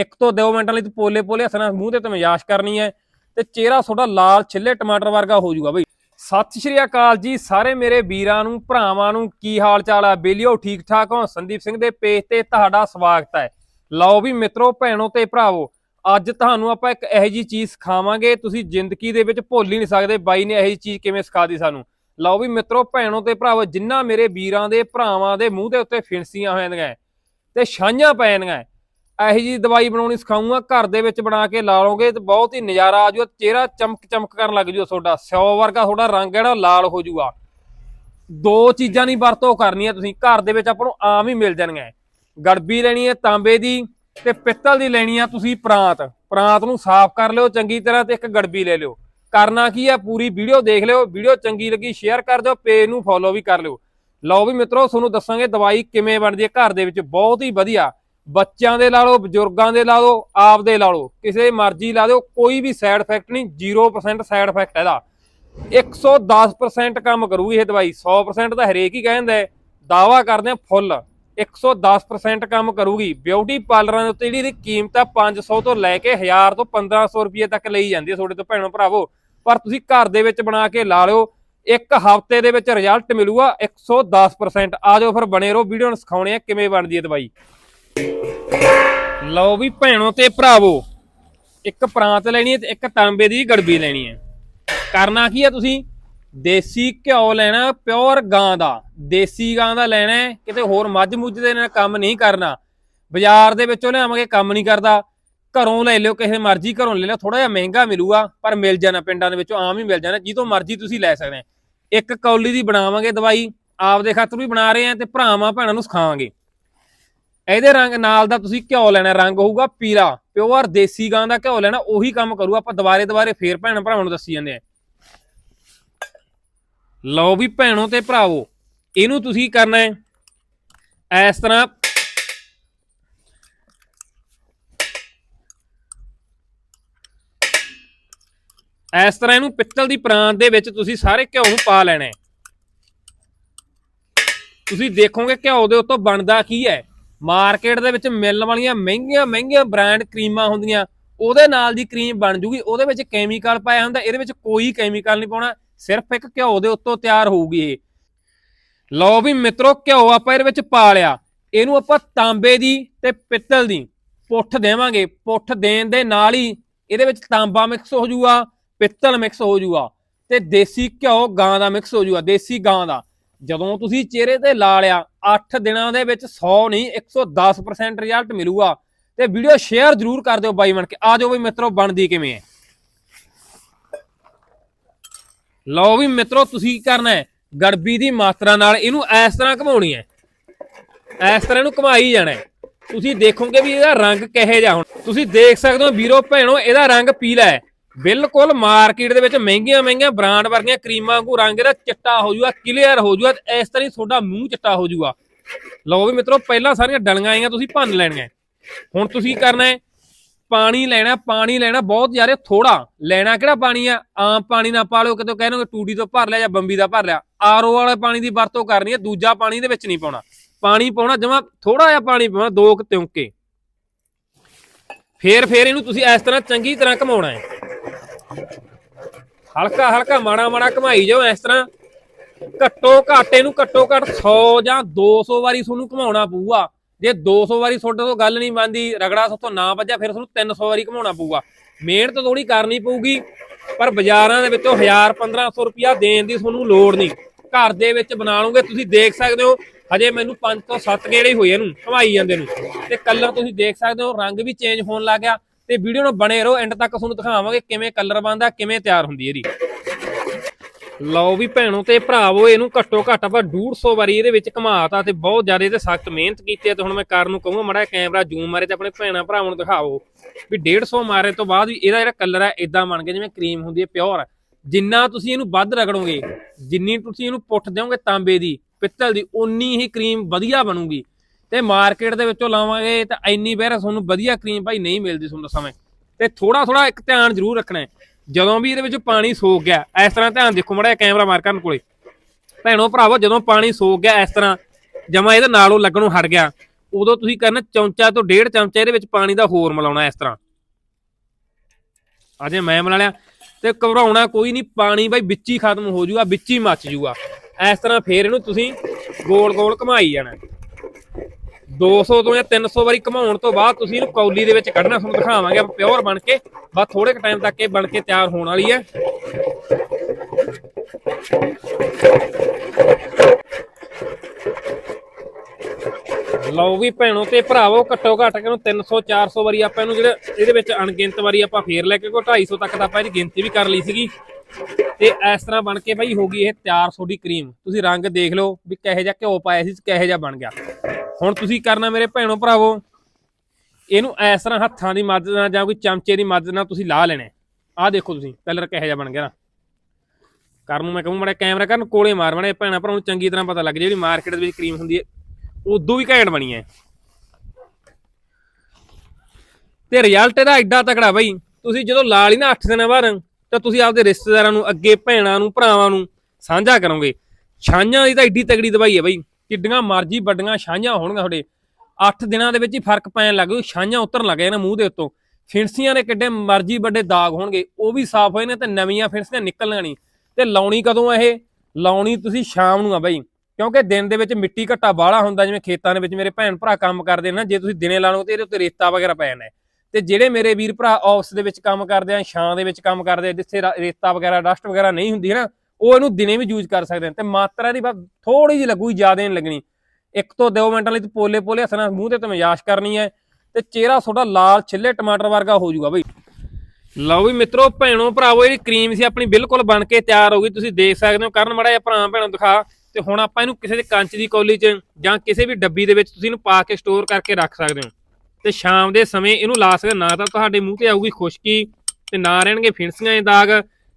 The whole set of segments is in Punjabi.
ਇੱਕ ਤੋਂ 2 ਮਿੰਟਾਂ ਲਈ ਤੇ ਪੋਲੇ ਪੋਲੇ ਹੱਸਣਾ ਮੂੰਹ ਤੇ ਤੇ ਕਰਨੀ ਹੈ ਤੇ ਚਿਹਰਾ ਤੁਹਾਡਾ ਲਾਲ ਛਿੱਲੇ ਟਮਾਟਰ ਵਰਗਾ ਹੋ ਜਾਊਗਾ ਬਈ। ਸਤਿ ਸ਼੍ਰੀ ਅਕਾਲ ਜੀ ਸਾਰੇ ਮੇਰੇ ਵੀਰਾਂ ਨੂੰ, ਭਰਾਵਾਂ ਨੂੰ, ਕੀ ਹਾਲ ਚਾਲ ਆ ਬੇਲੀਓ, ਠੀਕ ਠਾਕ ਹੋ? ਸੰਦੀਪ ਸਿੰਘ ਦੇ ਪੇਜ ਤੇ ਤੁਹਾਡਾ ਸਵਾਗਤ ਹੈ। ਲਓ ਵੀ ਮਿੱਤਰੋ, ਭੈਣੋ ਤੇ ਭਰਾਵੋ, ਅੱਜ ਤੁਹਾਨੂੰ ਆਪਾਂ ਇੱਕ ਇਹੋ ਜੀ ਚੀਜ਼ ਸਿਖਾਵਾਂਗੇ, ਤੁਸੀਂ ਜ਼ਿੰਦਗੀ ਦੇ ਵਿੱਚ ਭੁੱਲ ਹੀ ਨਹੀਂ ਸਕਦੇ ਬਾਈ ਨੇ ਇਹੋ ਜੀ ਚੀਜ਼ ਕਿਵੇਂ ਸਿਖਾ ਦੀ ਸਾਨੂੰ। ਲਓ ਵੀ ਮਿੱਤਰੋ, ਭੈਣੋ ਤੇ ਭਰਾਵੋ, ਜਿੰਨਾ ਮੇਰੇ ਵੀਰਾਂ ਦੇ, ਭਰਾਵਾਂ ਦੇ ਮੂੰਹ ਦੇ ਉੱਤੇ ਫਿਣਸੀਆਂ ਹੋ ਜਾਂਦੀਆਂ ਤੇ ਛਾਈਆਂ ਪੈ ਇਹੋ ਜੀ ਦਵਾਈ ਬਣਾਉਣੀ ਸਿਖਾਉਂਗਾ, ਘਰ ਦੇ ਵਿੱਚ ਬਣਾ ਕੇ ਲਾ ਲਓਗੇ ਤੇ ਬਹੁਤ ਹੀ ਨਜ਼ਾਰਾ ਆ ਜੂਗਾ, ਚਿਹਰਾ ਚਮਕ ਚਮਕ ਕਰਨ ਲੱਗ ਜੂਗਾ ਤੁਹਾਡਾ, ਸਿਓ ਵਰਗਾ ਤੁਹਾਡਾ ਰੰਗ ਜਿਹੜਾ ਉਹ ਲਾਲ ਹੋ ਜਾਊਗਾ ਦੋ ਚੀਜ਼ਾਂ ਦੀ ਵਰਤੋਂ ਕਰਨੀ ਹੈ ਤੁਸੀਂ, ਘਰ ਦੇ ਵਿੱਚ ਆਪਾਂ ਨੂੰ ਆਮ ਹੀ ਮਿਲ ਜਾਣਗੀਆਂ ਗੜਬੀ ਲੈਣੀ ਹੈ ਤਾਂਬੇ ਦੀ ਤੇ ਪਿੱਤਲ ਦੀ ਲੈਣੀ ਆ ਤੁਸੀਂ ਪ੍ਰਾਂਤ। ਪ੍ਰਾਂਤ ਨੂੰ ਸਾਫ਼ ਕਰ ਲਿਓ, ਚੰਗੀ ਤਰ੍ਹਾਂ ਤੇ ਇੱਕ ਗੜਬੀ ਲੈ ਲਿਓ। ਕਰਨਾ ਕੀ ਹੈ ਪੂਰੀ ਵੀਡੀਓ ਦੇਖ ਲਿਓ, ਵੀਡੀਓ ਚੰਗੀ ਲੱਗੀ ਸ਼ੇਅਰ ਕਰ ਦਿਓ ਪੇਜ ਨੂੰ ਫੋਲੋ ਵੀ ਕਰ ਲਿਓ। ਲਓ ਵੀ ਮਿੱਤਰੋ, ਤੁਹਾਨੂੰ ਦੱਸਾਂਗੇ ਦਵਾਈ ਕਿਵੇਂ ਬਣਦੀ ਹੈ, ਘਰ ਦੇ ਵਿੱਚ ਬਹੁਤ ਹੀ ਵਧੀਆ ਬੱਚਿਆਂ ਦੇ ਲਾ ਲਓ, ਬਜ਼ੁਰਗਾਂ ਦੇ ਲਾ ਲਓ ਆਪ ਦੇ ਲਾ ਲਓ। ਕਿਸੇ ਮਰਜ਼ੀ ਲਾ ਦਿਓ, ਕੋਈ ਵੀ ਸਾਈਡ ਇਫੈਕਟ ਨਹੀਂ 0% ਸਾਈਡ ਇਫੈਕਟ ਇਹਦਾ। 110% ਕੰਮ ਕਰੂਗੀ ਇਹ ਦਵਾਈ 100% ਤਾਂ ਹਰੇਕ ਹੀ ਕਹਿੰਦਾ ਹੈ ਦਾਵਾ ਕਰਦੇ ਆ ਫੁੱਲ। 110% ਕੰਮ ਕਰੂਗੀ। ਬਿਊਟੀ ਪਾਰਲਰਾਂ ਦੇ ਉੱਤੇ ਜਿਹੜੀ ਇਹਦੀ ਕੀਮਤ ਆ 500 ਤੋਂ ਲੈ ਕੇ 1000 ਤੋਂ 1500 ਰੁਪਏ ਤੱਕ ਲਈ ਜਾਂਦੀ ਹੈ ਤੁਹਾਡੇ ਤੋਂ, ਭੈਣੋ ਭਰਾਵੋ। ਪਰ ਤੁਸੀਂ ਘਰ ਦੇ ਵਿੱਚ ਬਣਾ ਕੇ ਲਾ ਲਿਓ, ਇੱਕ ਹਫ਼ਤੇ ਦੇ ਵਿੱਚ ਰਿਜ਼ਲਟ ਮਿਲੂਗਾ 110% ਆ ਜਾਓ ਫਿਰ ਬਣੇ ਰਹੋ ਵੀਡੀਓ ਨੂੰ ਸਿਖਾਉਣੇ ਆ ਕਿਵੇਂ ਬਣਦੀ ਹੈ ਦਵਾਈ। ਲਓ ਵੀ ਭੈਣੋ ਤੇ ਭਰਾਵੋ, ਇੱਕ ਪ੍ਰਾਂਤ ਲੈਣੀ ਹੈ ਤੇ ਇੱਕ ਤਾਂਬੇ ਦੀ ਗੜਬੀ ਲੈਣੀ ਹੈ। ਕਰਨਾ ਕੀ ਹੈ ਤੁਸੀਂ? ਦੇਸੀ ਘਿਓ ਲੈਣਾ, ਪਿਓਰ ਗਾਂ ਦਾ। ਦੇਸੀ ਗਾਂ ਦਾ ਲੈਣਾ ਕਿਤੇ ਹੋਰ ਮੱਝ ਮੁੱਝ ਦੇ ਨਾਲ ਕੰਮ ਨਹੀਂ ਕਰਨਾ। ਬਾਜ਼ਾਰ ਦੇ ਵਿੱਚੋਂ ਲਿਆਵਾਂਗੇ, ਕੰਮ ਨਹੀਂ ਕਰਦਾ। ਘਰੋਂ ਲੈ ਲਿਓ, ਕਿਸੇ ਮਰਜ਼ੀ ਘਰੋਂ ਲੈ ਲਿਓ ਥੋੜਾ ਜਿਹਾ ਮਹਿੰਗਾ ਮਿਲੂਗਾ, ਪਰ ਮਿਲ ਜਾਣਾ ਪਿੰਡਾਂ ਦੇ ਵਿੱਚੋਂ, ਆਮ ਹੀ ਮਿਲ ਜਾਣਾ ਜਿੱਦੋਂ ਮਰਜ਼ੀ ਤੁਸੀਂ ਲੈ ਸਕਦੇ ਆ ਇੱਕ ਕੌਲੀ ਦੀ ਬਣਾਵਾਂਗੇ ਦਵਾਈ, ਆਪਦੇ ਖਾਤਰ ਵੀ ਬਣਾ ਰਹੇ ਆ ਤੇ ਭਰਾਵਾਂ, ਭੈਣਾਂ ਨੂੰ ਸਿਖਾਵਾਂਗੇ। ਇਹਦੇ ਰੰਗ ਨਾਲ ਦਾ ਤੁਸੀਂ ਘਿਓ ਲੈਣਾ, ਰੰਗ ਹੋਊਗਾ ਪੀਲਾ। ਪਿਓਰ ਦੇਸੀ ਗਾਂ ਦਾ ਘਿਓ ਲੈਣਾ, ਉਹੀ ਕੰਮ ਕਰੂ, ਆਪਾਂ ਦੁਬਾਰੇ ਦੁਬਾਰੇ ਫੇਰ ਭੈਣ ਭਰਾਵਾਂ ਨੂੰ ਦੱਸੀ ਜਾਂਦੇ ਆ। ਲਓ ਵੀ ਭੈਣੋ ਤੇ ਭਰਾਵੋ, ਇਹਨੂੰ ਤੁਸੀਂ ਕਰਨਾ ਹੈ, ਇਸ ਤਰ੍ਹਾਂ ਇਸ ਤਰ੍ਹਾਂ ਇਹਨੂੰ ਪਿੱਤਲ ਦੀ ਪ੍ਰਾਂਤ ਦੇ ਵਿੱਚ ਤੁਸੀਂ ਸਾਰੇ ਘਿਓ ਨੂੰ ਪਾ ਲੈਣਾ ਤੁਸੀਂ ਦੇਖੋਗੇ ਘਿਓ ਦੇ ਉੱਤੋਂ ਬਣਦਾ ਕੀ ਹੈ? ਮਾਰਕੀਟ ਦੇ ਵਿੱਚ ਮਿਲਣ ਵਾਲੀਆਂ ਮਹਿੰਗੀਆਂ ਮਹਿੰਗੀਆਂ ਬ੍ਰਾਂਡ ਕਰੀਮਾਂ ਹੁੰਦੀਆਂ, ਉਹਦੇ ਨਾਲ ਦੀ ਕਰੀਮ ਬਣ ਜੂਗੀ, ਉਹਦੇ ਵਿੱਚ ਕੈਮੀਕਲ ਪਾਇਆ ਹੁੰਦਾ, ਇਹਦੇ ਵਿੱਚ ਕੋਈ ਕੈਮੀਕਲ ਨਹੀਂ ਪਾਉਣਾ, ਸਿਰਫ ਇੱਕ ਘਿਓ ਦੇ ਉੱਤੋਂ ਤਿਆਰ ਹੋਊਗੀ ਇਹ। ਲਓ ਵੀ ਮਿੱਤਰੋ, ਘਿਓ ਆਪਾਂ ਇਹਦੇ ਵਿੱਚ ਪਾ ਲਿਆ। ਇਹਨੂੰ ਆਪਾਂ ਤਾਂਬੇ ਦੀ ਤੇ ਪਿੱਤਲ ਦੀ ਪੁੱਠ ਦੇਵਾਂਗੇ। ਪੁੱਠ ਦੇਣ ਦੇ ਨਾਲ ਹੀ ਇਹਦੇ ਵਿੱਚ ਤਾਂਬਾ ਮਿਕਸ ਹੋ ਜੂਗਾ, ਪਿੱਤਲ ਮਿਕਸ ਹੋ ਜੂਗਾ ਤੇ ਦੇਸੀ ਘਿਓ ਗਾਂ ਦਾ ਮਿਕਸ ਹੋ ਜੂਗਾ, ਦੇਸੀ ਗਾਂ ਦਾ। ਜਦੋਂ ਤੁਸੀਂ ਚਿਹਰੇ ਤੇ ਲਾ ਲਿਆ 8 ਦਿਨਾਂ ਦੇ ਵਿੱਚ 100 ਨਹੀਂ 110% ਰਿਜ਼ਲਟ ਮਿਲੂਗਾ। ਤੇ ਵੀਡੀਓ ਸ਼ੇਅਰ ਜ਼ਰੂਰ ਕਰ ਦਿਓ ਬਾਈ ਬਣ ਕੇ। ਆ ਜਾਓ ਬਈ ਮਿੱਤਰੋ, ਬਣਦੀ ਕਿਵੇਂ ਹੈ? ਲਓ ਵੀ ਮਿੱਤਰੋ, ਤੁਸੀਂ ਕੀ ਕਰਨਾ ਹੈ? ਗੜਬੀ ਦੀ ਮਾਤਰਾ ਨਾਲ ਇਹਨੂੰ ਇਸ ਤਰ੍ਹਾਂ ਘਮਾਉਣੀ ਹੈ। ਇਸ ਤਰ੍ਹਾਂ ਇਹਨੂੰ ਘਮਾਈ ਜਾਣਾ ਹੈ। ਤੁਸੀਂ ਦੇਖੋਗੇ ਵੀ ਇਹਦਾ ਰੰਗ ਕਿਹੋ ਜਿਹਾ ਹੁਣ। ਤੁਸੀਂ ਦੇਖ ਸਕਦੇ ਹੋ ਵੀਰੋ, ਭੈਣੋ, ਇਹਦਾ ਰੰਗ ਪੀਲਾ ਹੈ। ਬਿਲਕੁਲ ਮਾਰਕੀਟ ਦੇ ਵਿੱਚ ਮਹਿੰਗੀਆਂ ਮਹਿੰਗੀਆਂ ਬ੍ਰਾਂਡ ਵਰਗੀਆਂ ਕਰੀਮਾਂ ਵਾਂਗੂ ਰੰਗ ਇਹਦਾ ਚਿੱਟਾ ਹੋ ਜਾਊਗਾ ਕਲੀਅਰ ਹੋ ਜਾਊਗਾ ਇਸ ਤਰ੍ਹਾਂ ਹੀ ਤੁਹਾਡਾ ਮੂੰਹ ਚਿੱਟਾ ਹੋ ਜਾਊਗਾ ਲਓ ਵੀ ਮਿੱਤਰੋ, ਪਹਿਲਾਂ ਸਾਰੀਆਂ ਡਲੀਆਂ ਆਈਆਂ, ਤੁਸੀਂ ਭੰਨ ਲੈਣੀਆਂ। ਹੁਣ ਤੁਸੀਂ ਕਰਨਾ ਹੈ? ਪਾਣੀ ਲੈਣਾ ਪਾਣੀ ਲੈਣਾ ਬਹੁਤ ਜ਼ਿਆਦਾ ਥੋੜਾ ਲੈਣਾ ਕਿਹੜਾ ਪਾਣੀ ਆ? ਆਮ ਪਾਣੀ ਨਾ ਪਾ ਲਓ, ਕਿਤੇ ਕਹਿਣੋਗੇ ਟੂਟੀ ਤੋਂ ਭਰ ਲਿਆ ਜਾਂ ਬੰਬੀ ਦਾ ਭਰ ਲਿਆ। ਆਰਓ ਵਾਲੇ ਪਾਣੀ ਦੀ ਵਰਤੋਂ ਕਰਨੀ ਹੈ, ਦੂਜਾ ਪਾਣੀ ਦੇ ਵਿੱਚ ਨਹੀਂ ਪਾਉਣਾ। ਪਾਣੀ ਪਾਉਣਾ, ਜਮਾ ਥੋੜਾ ਜਿਹਾ ਪਾਣੀ ਪਾਉਣਾ, ਦੋ ਕੁ ਤਿਉਂਕੇ। ਫੇਰ ਫੇਰ ਇਹਨੂੰ ਤੁਸੀਂ ਇਸ ਤਰ੍ਹਾਂ ਚੰਗੀ ਤਰ੍ਹਾਂ ਘਮਾਉਣਾ ਹੈ। ਹਲਕਾ ਹਲਕਾ ਮਾੜਾ ਮਾੜਾ ਘਮਾਈ ਜਾਓ ਇਸ ਤਰ੍ਹਾਂ। ਘੱਟੋ ਘੱਟ ਇਹਨੂੰ ਘੱਟੋ ਘੱਟ 100 ਜਾਂ 200 ਵਾਰੀ ਤੁਹਾਨੂੰ ਘਮਾਉਣਾ ਪਊਗਾ। ਜੇ 200 ਵਾਰੀ ਤੁਹਾਡੇ ਤੋਂ ਗੱਲ ਨਹੀਂ ਮੰਨਦੀ ਰਗੜਾ ਤੋਂ ਨਾ ਵੱਜਿਆ, ਫਿਰ ਤੁਹਾਨੂੰ 300 ਵਾਰੀ ਘਮਾਉਣਾ ਪਊਗਾ। ਮਿਹਨਤ ਥੋੜੀ ਕਰਨੀ ਪਊਗੀ, ਪਰ ਬਾਜ਼ਾਰਾਂ ਦੇ ਵਿੱਚੋਂ 1000 1500 ਰੁਪਿਆ ਦੇਣ ਦੀ ਤੁਹਾਨੂੰ ਲੋੜ ਨਹੀਂ। ਘਰ ਦੇ ਵਿੱਚ ਬਣਾ ਲਓਗੇ, ਤੁਸੀਂ ਦੇਖ ਸਕਦੇ ਹੋ, ਹਜੇ ਮੈਨੂੰ 5 ਤੋਂ 7 ਗੇੜੇ ਹੋਏ ਇਹਨੂੰ, ਘਮਾਈ ਜਾਂਦੇ ਨੂੰ। ਤੇ ਕਲਰ ਤੁਸੀਂ ਦੇਖ ਸਕਦੇ ਹੋ, ਰੰਗ ਵੀ ਚੇਂਜ ਹੋਣ ਲੱਗ ਗਿਆ। ਤੇ ਵੀਡੀਓ ਨੂੰ ਬਣੇ ਰਹੋ ਐਂਡ ਤੱਕ ਤੁਹਾਨੂੰ ਦਿਖਾਵਾਂਗੇ ਕਿਵੇਂ ਕਲਰ ਬਣਦਾ, ਕਿਵੇਂ ਤਿਆਰ ਹੁੰਦੀ ਇਹਦੀ। ਲਓ ਵੀ ਭੈਣੋ ਤੇ ਭਰਾਵੋ, ਇਹਨੂੰ ਘੱਟੋ ਘੱਟ ਆਪਾਂ 150 ਵਾਰੀ ਇਹਦੇ ਵਿੱਚ ਘਮਾਤਾ ਤੇ ਬਹੁਤ ਜ਼ਿਆਦਾ ਇਹਦੇ ਸਖਤ ਮਿਹਨਤ ਕੀਤੀ ਹੈ ਤੇ ਹੁਣ ਮੈਂ ਕਰਨ ਨੂੰ ਕਹੂੰਗਾ, ਮੜਾ ਕੈਮਰਾ ਜ਼ੂਮ ਮਾਰੇ ਤੇ ਆਪਣੇ ਭੈਣਾਂ ਭਰਾਵਾਂ ਨੂੰ ਦਿਖਾਓ ਵੀ 150 ਮਾਰੇ ਤੋਂ ਬਾਅਦ ਵੀ ਇਹਦਾ ਜਿਹੜਾ ਕਲਰ ਹੈ ਇਦਾਂ ਬਣ ਗਿਆ, ਜਿਵੇਂ ਕਰੀਮ ਹੁੰਦੀ ਹੈ ਪਿਓਰ ਜਿੰਨਾ ਤੁਸੀਂ ਇਹਨੂੰ ਵੱਧ ਰਗੜੋਗੇ, ਜਿੰਨੀ ਤੁਸੀਂ ਇਹਨੂੰ ਪੁੱਠ ਦਿਓਗੇ ਤਾਂਬੇ ਦੀ, ਪਿੱਤਲ ਦੀ ਉਨੀ ਹੀ ਕਰੀਮ ਵਧੀਆ ਬਣੂਗੀ। ਤੇ ਮਾਰਕੀਟ ਦੇ ਵਿੱਚੋਂ ਲਾਵਾਂਗੇ ਤਾਂ ਇੰਨੀ ਬਹਿਰ ਤੁਹਾਨੂੰ ਵਧੀਆ ਕਰੀਮ ਭਾਈ ਨਹੀਂ ਮਿਲਦੀ ਤੁਹਾਨੂੰ ਦੱਸਾਂ ਤੇ ਥੋੜਾ ਥੋੜਾ ਇੱਕ ਧਿਆਨ ਜ਼ਰੂਰ ਰੱਖਣਾ ਜਦੋਂ ਵੀ ਇਹਦੇ ਵਿੱਚ ਪਾਣੀ ਸੋਕ ਗਿਆ, ਇਸ ਤਰ੍ਹਾਂ ਧਿਆਨ ਦੇਖੋ ਮੜਾ ਕੈਮਰਾ ਮਾਰ ਕਰਨ ਕੋਲੇ। ਭੈਣੋ, ਭਰਾਵੋ, ਜਦੋਂ ਪਾਣੀ ਸੋਕ ਗਿਆ ਇਸ ਤਰ੍ਹਾਂ, ਜਮਾ ਇਹਦੇ ਨਾਲੋਂ ਲੱਗਣੋਂ ਹਟ ਗਿਆ, ਉਦੋਂ ਤੁਸੀਂ ਕਰਨਾ ਚਮਚਾ ਤੋਂ ਡੇਢ ਚਮਚਾ ਇਹਦੇ ਵਿੱਚ ਪਾਣੀ ਦਾ ਹੋਰ ਮਿਲਾਉਣਾ ਇਸ ਤਰ੍ਹਾਂ। ਅਜੇ ਮੈਂ ਮਿਲਾ ਲਿਆ। ਤੇ ਘਬਰਾਉਣਾ ਕੋਈ ਨਹੀਂ, ਪਾਣੀ ਬਾਈ ਵਿੱਚ ਹੀ ਖਤਮ ਹੋ ਜਾਊਗਾ ਵਿੱਚ ਹੀ ਮੱਚ ਜੂਗਾ। ਇਸ ਤਰ੍ਹਾਂ ਫੇਰ ਇਹਨੂੰ ਤੁਸੀਂ ਗੋਲ ਗੋਲ ਘੁਮਾਈ ਜਾਣਾ। 200 ਤੋਂ ਜਾਂ 300 ਵਾਰੀ ਘਮਾਉਣ ਤੋਂ ਬਾਅਦ ਤੁਸੀਂ ਇਹਨੂੰ ਕੌਲੀ ਦੇ ਵਿੱਚ ਕੱਢਣਾ, ਤੁਹਾਨੂੰ ਦਿਖਾਵਾਂਗੇ, ਆਪਾਂ ਪਿਓਰ ਬਣ ਕੇ, ਬਸ ਥੋੜੇ ਕੁ ਟਾਈਮ ਤੱਕ ਇਹ ਬਣ ਕੇ ਤਿਆਰ ਹੋਣ ਵਾਲੀ ਹੈ। ਲਓ ਵੀ ਭੈਣੋ ਤੇ ਭਰਾਵੋ, ਘੱਟੋ ਘੱਟ ਕਿ ਨੂੰ 300 400 ਵਾਰੀ ਆਪਾਂ ਇਹਨੂੰ ਜਿਹੜੇ ਇਹਦੇ ਵਿੱਚ ਅਣਗਿਣਤ ਵਾਰੀ ਆਪਾਂ ਫੇਰ ਲੈ ਕੇ ਕੋ 250 ਤੱਕ ਤਾਂ ਆਪਾਂ ਇਹਦੀ ਗਿਣਤੀ ਵੀ ਕਰ ਲਈ ਸੀਗੀ। ਤੇ ਇਸ ਤਰ੍ਹਾਂ ਬਣ ਕੇ ਬਾਈ ਹੋ ਗਈ ਇਹ ਤਿਆਰ ਤੁਹਾਡੀ ਕਰੀਮ। ਤੁਸੀਂ ਰੰਗ ਦੇਖ ਲਓ ਵੀ ਕਿਹੋ ਜਿਹਾ ਘਿਓ ਪਾਇਆ ਸੀ, ਕਿਹੋ ਜਿਹਾ ਬਣ ਗਿਆ। ਹੁਣ ਤੁਸੀਂ ਕਰਨਾ ਮੇਰੇ ਭੈਣੋ ਭਰਾਵੋ, ਇਹਨੂੰ ਇਸ ਤਰ੍ਹਾਂ ਹੱਥਾਂ ਦੀ ਮਦਦ ਨਾਲ ਜਾਂ ਕੋਈ ਚਮਚੇ ਦੀ ਮਦਦ ਨਾਲ ਤੁਸੀਂ ਲਾ ਲੈਣਾ ਆਹ ਦੇਖੋ ਤੁਸੀਂ ਕਲਰ ਕਿਹੋ ਜਿਹਾ ਬਣ ਗਿਆ ਨਾ। ਕਰਨ ਨੂੰ ਮੈਂ ਕਹੂੰ ਮੜਾ ਕੈਮਰਾ ਕਰਨ, ਕੋਲੇ ਮਾਰ ਮੜੇ ਭੈਣਾ ਭਰਾ ਨੂੰ ਚੰਗੀ ਤਰ੍ਹਾਂ ਪਤਾ ਲੱਗ ਜੇ ਜਿਹੜੀ ਮਾਰਕੀਟ ਦੇ ਵਿੱਚ ਕਰੀਮ ਹੁੰਦੀ ਹੈ, ਉਦੋਂ ਵੀ ਘੈਂਟ ਬਣੀ ਹੈ। ਤੇ ਰਿਜ਼ਲਟ ਇਹਦਾ ਐਡਾ ਤਕੜਾ ਬਈ, ਤੁਸੀਂ ਜਦੋਂ ਲਾ ਲਈ ਨਾ 8 ਦਿਨਾਂ ਬਾਅਦ, ਤਾਂ ਤੁਸੀਂ ਆਪਦੇ ਰਿਸ਼ਤੇਦਾਰਾਂ ਨੂੰ, ਅੱਗੇ ਭੈਣਾਂ ਨੂੰ, ਭਰਾਵਾਂ ਨੂੰ ਸਾਂਝਾ ਕਰੋਗੇ। ਛਾਂਝਾਂ ਦੀ ਤਾਂ ਐਡੀ ਤਕੜੀ ਦਵਾਈ ਹੈ ਬਈ। ਕਿੱਡੀਆਂ ਮਰਜ਼ੀ ਵੱਡੀਆਂ ਛਾਂਝਾਂ ਹੋਣਗੀਆਂ ਤੁਹਾਡੇ। 8 ਦਿਨਾਂ ਦੇ ਵਿੱਚ ਹੀ ਫ਼ਰਕ ਪੈਣ ਲੱਗ ਜੂ ਛਾਂਆਂ ਉਤਰਨ ਲੱਗ ਜਾਣਾ ਮੂੰਹ ਦੇ ਉੱਤੋਂ। ਫਿਣਸੀਆਂ ਦੇ ਕਿੱਡੇ ਮਰਜ਼ੀ ਵੱਡੇ ਦਾਗ ਹੋਣਗੇ, ਉਹ ਵੀ ਸਾਫ਼ ਹੋਏ ਨੇ ਤੇ ਨਵੀਆਂ ਫਿਣਸੀਆਂ ਨਿਕਲਣੀਆਂ ਨਹੀਂ। ਤੇ ਲਾਉਣੀ ਕਦੋਂ ਇਹ? ਲਾਉਣੀ ਤੁਸੀਂ ਸ਼ਾਮ ਨੂੰ ਆ ਬਾਈ। ਕਿਉਂਕਿ ਦਿਨ ਦੇ ਵਿੱਚ ਮਿੱਟੀ ਘੱਟਾ ਬਾਹਲਾ ਹੁੰਦਾ, ਜਿਵੇਂ ਖੇਤਾਂ ਦੇ ਵਿੱਚ ਮੇਰੇ ਭੈਣ ਭਰਾ ਕੰਮ ਕਰਦੇ ਨੇ ਨਾ, ਜੇ ਤੁਸੀਂ ਦਿਨੇ ਲਾਣੋ ਤੇ ਇਹਦੇ ਉੱਤੇ ਰੇਤਾ ਵਗੈਰਾ ਪੈ ਜਾਂਦਾ ਤੇ ਜਿਹੜੇ ਮੇਰੇ ਵੀਰ ਭਰਾ ਆਫਿਸ ਦੇ ਵਿੱਚ ਕੰਮ ਕਰਦੇ ਆ, ਛਾਂ ਦੇ ਵਿੱਚ ਕੰਮ ਕਰਦੇ ਆ, ਜਿੱਥੇ ਰੇਤਾ ਵਗੈਰਾ, ਡਸਟ ਵਗੈਰਾ ਨਹੀਂ ਹੁੰਦੀ ਨਾ ਉਹ ਇਹਨੂੰ ਦਿਨੇ ਵੀ ਯੂਜ਼ ਕਰ ਸਕਦੇ ਨੇ ਤੇ ਮਾਤਰਾ ਦੀ ਬਸ ਥੋੜੀ ਜਿਹੀ ਲੱਗੂਗੀ, ਜ਼ਿਆਦਾ ਨਹੀਂ ਲੱਗਣੀ। ਇੱਕ ਤੋਂ 2 ਮਿੰਟਾਂ ਲਈ ਪੋਲੇ ਪੋਲੇ ਹੱਥ ਨਾਲ ਮੂੰਹ ਤੇ ਤਮਜਾਸ਼ ਕਰਨੀ ਹੈ ਤੇ ਚਿਹਰਾ ਤੁਹਾਡਾ ਲਾਲ ਛਿੱਲੇ ਟਮਾਟਰ ਵਰਗਾ ਹੋ ਜਾਊਗਾ ਬਈ। ਲਓ ਵੀ ਮਿੱਤਰੋ, ਭੈਣੋ ਭਰਾਵੋ ਜਿਹੜੀ ਕਰੀਮ ਸੀ ਆਪਣੀ ਬਿਲਕੁਲ ਬਣ ਕੇ ਤਿਆਰ ਹੋ ਗਈ, ਤੁਸੀਂ ਦੇਖ ਸਕਦੇ ਹੋ। ਕਰਨ ਮੜਾ ਜਿਹਾ ਭਰਾ ਭੈਣੋ ਦਿਖਾ ਤੇ ਹੁਣ ਆਪਾਂ ਇਹਨੂੰ ਕਿਸੇ ਦੇ ਕੰਚ ਦੀ ਕੌਲੀ 'ਚ ਜਾਂ ਕਿਸੇ ਵੀ ਡੱਬੀ ਦੇ ਵਿੱਚ ਤੁਸੀਂ ਇਹਨੂੰ ਪਾ ਕੇ ਸਟੋਰ ਕਰਕੇ ਰੱਖ ਸਕਦੇ ਹੋ। ਤੇ ਸ਼ਾਮ ਦੇ ਸਮੇਂ ਇਹਨੂੰ ਲਾ ਸਕਦੇ ਹੋ। ਨਾ ਤਾਂ ਤੁਹਾਡੇ ਮੂੰਹ ਤੇ ਆਊਗੀ ਖੁਸ਼ਕੀ ਤੇ ਨਾ ਰਹਿਣਗੇ ਫਿਣਸੀਆਂ ਦੇ ਦਾਗ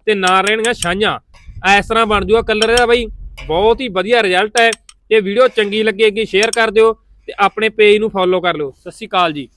ਤੇ ਨਾ ਰਹਿਣਗੀਆਂ ਛਾਈਆਂ। ਇਸ ਤਰ੍ਹਾਂ ਬਣ ਜੂਗਾ ਕਲਰ ਇਹਦਾ ਬਈ। ਬਹੁਤ ਹੀ ਵਧੀਆ ਰਿਜ਼ਲਟ ਹੈ। ਇਹ ਵੀਡੀਓ ਚੰਗੀ ਲੱਗੇਗੀ ਸ਼ੇਅਰ ਕਰ ਦਿਓ ਤੇ ਆਪਣੇ ਪੇਜ ਨੂੰ ਫੋਲੋ ਕਰ ਲਿਓ। ਸਤਿ ਸ਼੍ਰੀ ਅਕਾਲ ਜੀ।